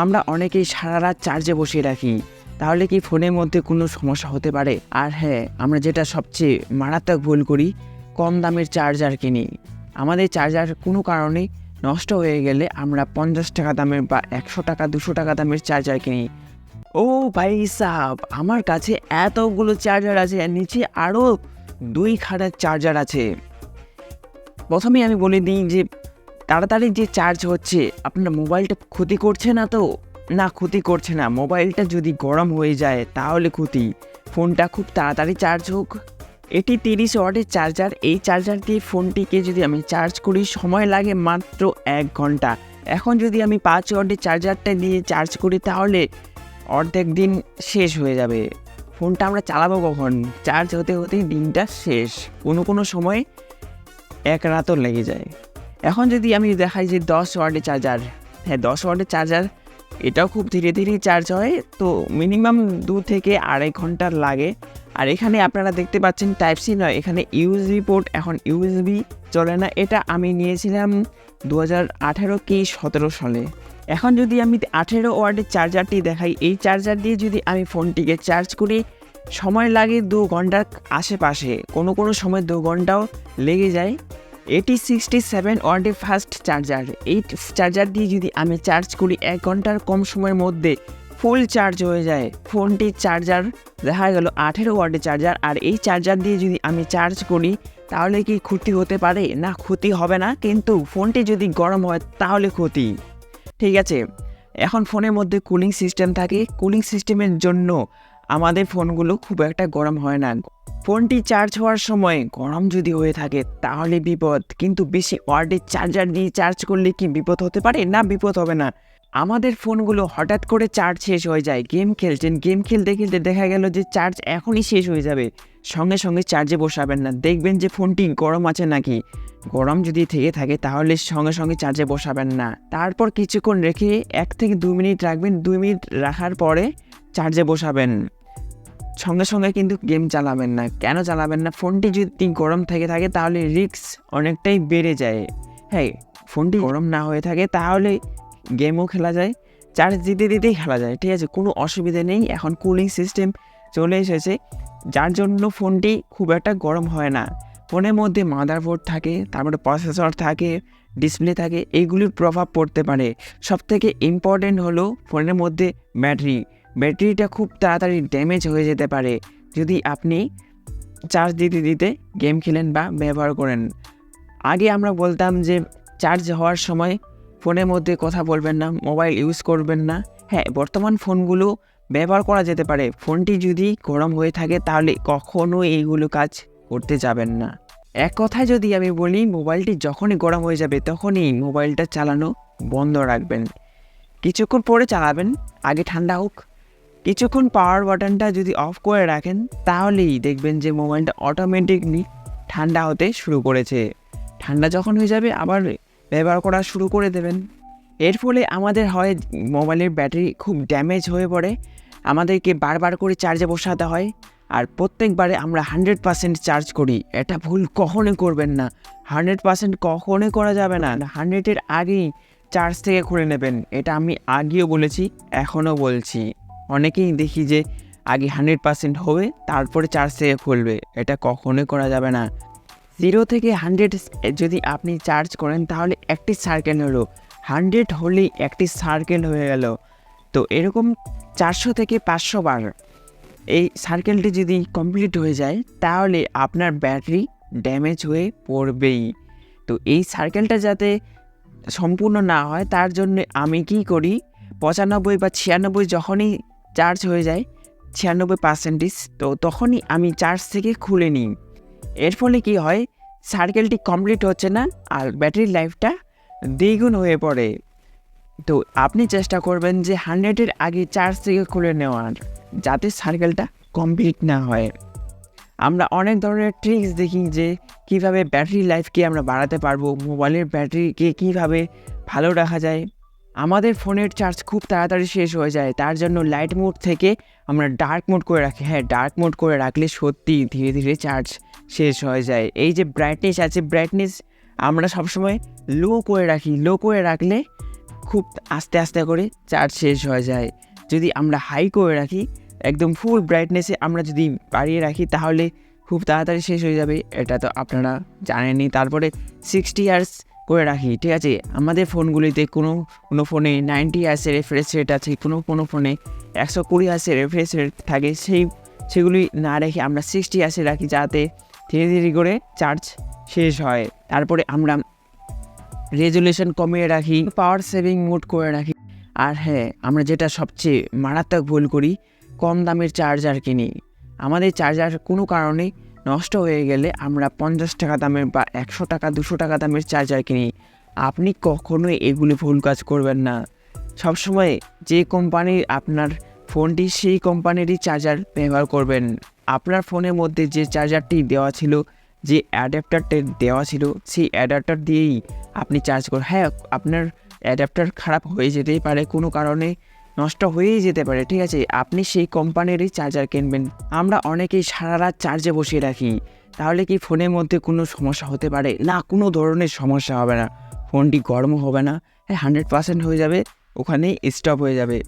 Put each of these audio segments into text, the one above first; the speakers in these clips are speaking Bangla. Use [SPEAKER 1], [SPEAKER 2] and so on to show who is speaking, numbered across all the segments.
[SPEAKER 1] আমরা অনেকেই সারা রাত চার্জে বসিয়ে রাখি। তাহলে কি ফোনের মধ্যে কোনো সমস্যা হতে পারে? আর হ্যাঁ আমরা যেটা সবচেয়ে মারাত্মক ভুল করি, কম দামের চার্জার কিনি। আমাদের চার্জার কোনো কারণে নষ্ট হয়ে গেলে আমরা পঞ্চাশ টাকা দামের বা একশো টাকা, দুশো টাকা দামের চার্জার কিনি। ও ভাই সাহ আমার কাছে এতগুলো চার্জার আছে, আর নিচে আরও দুই খাটার চার্জার আছে। প্রথমে আমি বলে দিই যে তাড়াতাড়ি যে চার্জ হচ্ছে, আপনার মোবাইলটা ক্ষতি করছে না তো? না, ক্ষতি করছে না। মোবাইলটা যদি গরম হয়ে যায়, তাহলে ক্ষতি। ফোনটা খুব তাড়াতাড়ি চার্জ হোক। এটি তিরিশ ওয়াটের চার্জার এই চার্জার দিয়ে ফোনটিকে যদি আমি চার্জ করি, সময় লাগে মাত্র এক ঘণ্টা। এখন যদি আমি পাঁচ ওয়াটের চার্জারটা দিয়ে চার্জ করি, তাহলে অর্ধেক দিন শেষ হয়ে যাবে। ফোনটা আমরা চালাবো কখন? চার্জ হতে হতেই দিনটা শেষ। কোনো কোনো সময় এক রাতও লেগে যায়। এখন যদি আমি দেখাই যে দশ ওয়াটের চার্জার হ্যাঁ দশ ওয়াটের চার্জার, এটাও খুব ধীরে ধীরে চার্জ হয়, তো মিনিমাম দু থেকে আড়াই ঘণ্টা লাগে। আর এখানে আপনারা দেখতে পাচ্ছেন টাইপ সি নয়, এখানে ইউএসবি পোর্ট, এখন ইউএসবি চলে না। এটা আমি নিয়েছিলাম দু হাজার আঠেরো কি সতেরো সালে। এখন যদি আমি আঠেরো ওয়ার্ডের চার্জারটি দেখাই, এই চার্জার দিয়ে যদি আমি ফোনটিকে চার্জ করি, সময় লাগে দু ঘণ্টার আশেপাশে, কোনো কোনো সময় দু ঘন্টাও লেগে যায়। এটি সিক্সটি সেভেন ওয়ার্ডের ফার্স্ট চার্জার এই চার্জার দিয়ে যদি আমি চার্জ করি, এক ঘণ্টার কম সময়ের মধ্যে ফুল চার্জ হয়ে যায়। ফোনটির চার্জার দেখা গেল আঠেরো ওয়ার্ডের চার্জার আর এই চার্জার দিয়ে যদি আমি চার্জ করি, তাহলে কি ক্ষতি হতে পারে? না, ক্ষতি হবে না, কিন্তু ফোনটি যদি গরম হয়, তাহলে ক্ষতি। ঠিক আছে? এখন ফোনের মধ্যে কুলিং সিস্টেম থাকে। কুলিং সিস্টেমের জন্য আমাদের ফোনগুলো খুব একটা গরম হয় না। ফোনটি চার্জ হওয়ার সময় গরম যদি হয়ে থাকে তাহলে বিপদ। কিন্তু বেশি ওয়ার্ডের চার্জার দিয়ে চার্জ করলে কি বিপদ হতে পারে? না, বিপদ হবে না। আমাদের ফোনগুলো হঠাৎ করে চার্জ শেষ হয়ে যায়। গেম খেলছেন, গেম খেলতে খেলতে দেখা গেল যে চার্জ এখনই শেষ হয়ে যাবে। সঙ্গে সঙ্গে চার্জে বসাবেন না। দেখবেন যে ফোনটি গরম আছে নাকি। গরম যদি থেকে থাকে তাহলে সঙ্গে সঙ্গে চার্জে বসাবেন না। তারপর কিছুক্ষণ রেখে এক থেকে দুই মিনিট রাখবেন। দুই মিনিট রাখার পরে চার্জে বসাবেন। সঙ্গে সঙ্গে কিন্তু গেম চালাবেন না। কেন চালাবেন না? ফোনটি যদি গরম থেকে থাকে, তাহলে রিস্ক অনেকটাই বেড়ে যায়। হ্যাঁ ফোনটি গরম না হয়ে থাকে, তাহলে গেমও খেলা যায়। চার্জ দিতে দিতেই খেলা যায়, ঠিক আছে? কোনো অসুবিধা নেই। এখন কুলিং সিস্টেম চলে এসেছে। যার জন্য ফোনটি খুব একটা গরম হয় না। ফোনের মধ্যে মাদারবোর্ড থাকে, তারপরে প্রসেসর থাকে ডিসপ্লে থাকে এইগুলির প্রভাব পড়তে পারে। সবথেকে ইম্পর্টেন্ট হলো ফোনের মধ্যে ব্যাটারি ব্যাটারিটা খুব তাড়াতাড়ি ড্যামেজ হয়ে যেতে পারে। যদি আপনি চার্জ দিতে দিতে গেম খেলেন বা ব্যবহার করেন। আগে আমরা বলতাম যে, চার্জ হওয়ার সময় ফোনের মধ্যে কথা বলবেন না, মোবাইল ইউজ করবেন না। হ্যাঁ বর্তমান ফোনগুলো ব্যবহার করা যেতে পারে। ফোনটি যদি গরম হয়ে থাকে, তাহলে কখনো এইগুলো কাজ করতে যাবেন না। এক কথায় যদি আমি বলি, মোবাইলটি যখনই গরম হয়ে যাবে, তখনই মোবাইলটা চালানো বন্ধ রাখবেন। কিছুক্ষণ পরে চালাবেন, আগে ঠান্ডা হোক। কিছুক্ষণ পাওয়ার বাটনটা যদি অফ করে রাখেন, তাহলেই দেখবেন যে মোবাইলটা অটোমেটিকলি ঠান্ডা হতে শুরু করেছে। ঠান্ডা যখন হয়ে যাবে, আবার ব্যবহার করা শুরু করে দেবেন। এর ফলে আমাদের হয়, মোবাইলের ব্যাটারি খুব ড্যামেজ হয়ে পড়ে। আমাদেরকে বারবার করে চার্জে বসাতে হয়। আর প্রত্যেকবারে আমরা হান্ড্রেড পার্সেন্ট চার্জ করি। এটা ভুল কখনোই করবেন না। হান্ড্রেড পার্সেন্ট কখনোই করা যাবে না। হান্ড্রেডের আগেই চার্জ থেকে খুলে নেবেন। এটা আমি আগেও বলেছি, এখনও বলছি। অনেকেই দেখি যে আগে হান্ড্রেড পার্সেন্ট হবে, তারপরে চার্জ থেকে খুলবে। এটা কখনোই করা যাবে না। জিরো থেকে হান্ড্রেড যদি আপনি চার্জ করেন, তাহলে একটি সার্কেল হলো হান্ড্রেড হলেই একটি সার্কেল হয়ে গেল। তো এরকম চারশো থেকে পাঁচশো বার এই সার্কেলটি যদি কমপ্লিট হয়ে যায়, তাহলে আপনার ব্যাটারি ড্যামেজ হয়ে পড়বেই। তো এই সার্কেলটা যাতে সম্পূর্ণ না হয়, তার জন্য আমি কি করি? পঁচানব্বই বা ছিয়ানব্বই যখনই চার্জ হয়ে যায় ছিয়ানব্বই পার্সেন্টেজ। তো তখনই আমি চার্জ থেকে খুলে নিই। এর ফলে কি হয়? সার্কেলটি কমপ্লিট হচ্ছে না আর ব্যাটারির লাইফটা দ্বিগুণ হয়ে পড়ে। তো আপনি চেষ্টা করবেন যে হান্ড্রেডের আগে চার্জ থেকে খুলে নেওয়ার, যাতে সার্কেলটা কমপ্লিট না হয়। আমরা অনেক ধরনের ট্রিক্স দেখি যে কীভাবে ব্যাটারি লাইফকে আমরা বাড়াতে পারব মোবাইলের ব্যাটারিকে কীভাবে ভালো রাখা যায়। আমাদের ফোনের চার্জ খুব তাড়াতাড়ি শেষ হয়ে যায়, তার জন্য লাইট মোড থেকে আমরা ডার্ক মোড করে রাখি। হ্যাঁ ডার্ক মোড করে রাখলে সত্যি ধীরে ধীরে চার্জ শেষ হয়ে যায়। এই যে ব্রাইটনেস আছে ব্রাইটনেস আমরা সবসময় লো করে রাখি। লো করে রাখলে খুব আস্তে আস্তে করে চার্জ শেষ হয়ে যায়। যদি আমরা হাই করে রাখি, একদম ফুল ব্রাইটনেসে আমরা যদি বাড়িয়ে রাখি, তাহলে খুব তাড়াতাড়ি শেষ হয়ে যাবে। এটা তো আপনারা জানেনই। তারপরে সিক্সটি ইয়ার্স করে রাখি, ঠিক আছে? আমাদের ফোনগুলিতে কোনো কোনো ফোনে নাইনটি ইয়ার্সের রেফ্রেশ রেট আছে, কোনো কোনো ফোনে একশো কুড়ি ইয়ার্সের রেফ্রেশ রেট থাকে, সেই, সেগুলি না রেখে আমরা সিক্সটি ইয়ার্সে রাখি যাতে ধীরে ধীরে করে চার্জ শেষ হয়। তারপরে আমরা রেজুলেশন কমিয়ে রাখি পাওয়ার সেভিং মোড করে রাখি। আর হ্যাঁ আমরা যেটা সবচেয়ে মারাত্মক ভুল করি, কম দামের চার্জার কিনি। আমাদের চার্জার কোনো কারণে নষ্ট হয়ে গেলে আমরা পঞ্চাশ টাকা দামের বা একশো টাকা, দুশো টাকা দামের চার্জার কিনি। আপনি কখনোই এগুলি ভুল কাজ করবেন না। সবসময় যে কোম্পানির আপনার ফোনটি সেই কোম্পানিরই চার্জার ব্যবহার করবেন। আপনার ফোনের মধ্যে যে চার্জারটি দেওয়া ছিল, যে অ্যাডাপ্টারটি দেওয়া ছিল, সেই অ্যাডাপ্টার দিয়েই আপনি চার্জ করুন হ্যাঁ আপনার অ্যাডাপ্টার খারাপ হয়ে যেতেই পারে। কোনো কারণে নষ্ট হয়েই যেতে পারে, ঠিক আছে? আপনি সেই কোম্পানিরই চার্জার কিনবেন। আমরা অনেকেই সারা রাত চার্জে বসিয়ে রাখি। তাহলে কি ফোনের মধ্যে কোনো সমস্যা হতে পারে? না, কোনো ধরনের সমস্যা হবে না। ফোনটি গরম হবে না হ্যাঁ হান্ড্রেড পার্সেন্ট হয়ে যাবে, ওখানেই স্টপ হয়ে যাবে।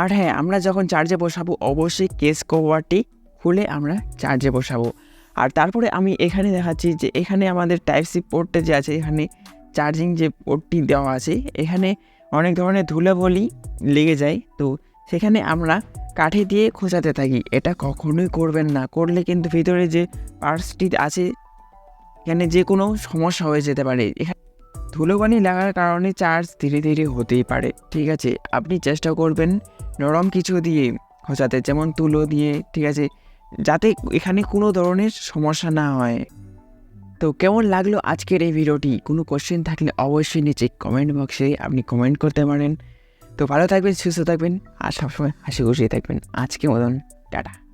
[SPEAKER 1] আর হ্যাঁ আমরা যখন চার্জে বসাবো, অবশ্যই কেস কভারটি খুলে আমরা চার্জে বসাবো। আর তারপরে আমি এখানে দেখাচ্ছি যে এখানে আমাদের টাইপ সি পোর্টটা যে আছে, এখানে চার্জিং যে পোর্টটি দেওয়া আছে, এখানে অনেক ধরনের ধুলাবলি লেগে যায়। তো সেখানে আমরা কাঠি দিয়ে খোঁচাতে থাকি। এটা কখনোই করবেন না। করলে কিন্তু ভিতরে যে পার্সটি আছে, এখানে যে কোনো সমস্যা হয়ে যেতে পারে। এখানে ধুলোবালি লাগার কারণে চার্জ ধীরে ধীরে হতেই পারে। ঠিক আছে, আপনি চেষ্টা করবেন নরম কিছু দিয়ে খোঁচাতে। যেমন তুলো দিয়ে, ঠিক আছে, যাতে এখানে কোনো ধরনের সমস্যা না হয়। তো কেমন লাগল আজকের এই ভিডিওটি? কোনো কোশ্চেন থাকলে অবশ্যই নিচে কমেন্ট বক্সে আপনি কমেন্ট করতে পারেন। তো ভালো থাকবেন, সুস্থ থাকবেন আর সবসময় হাসি খুশি থাকবেন। আজকে মতন, টাটা।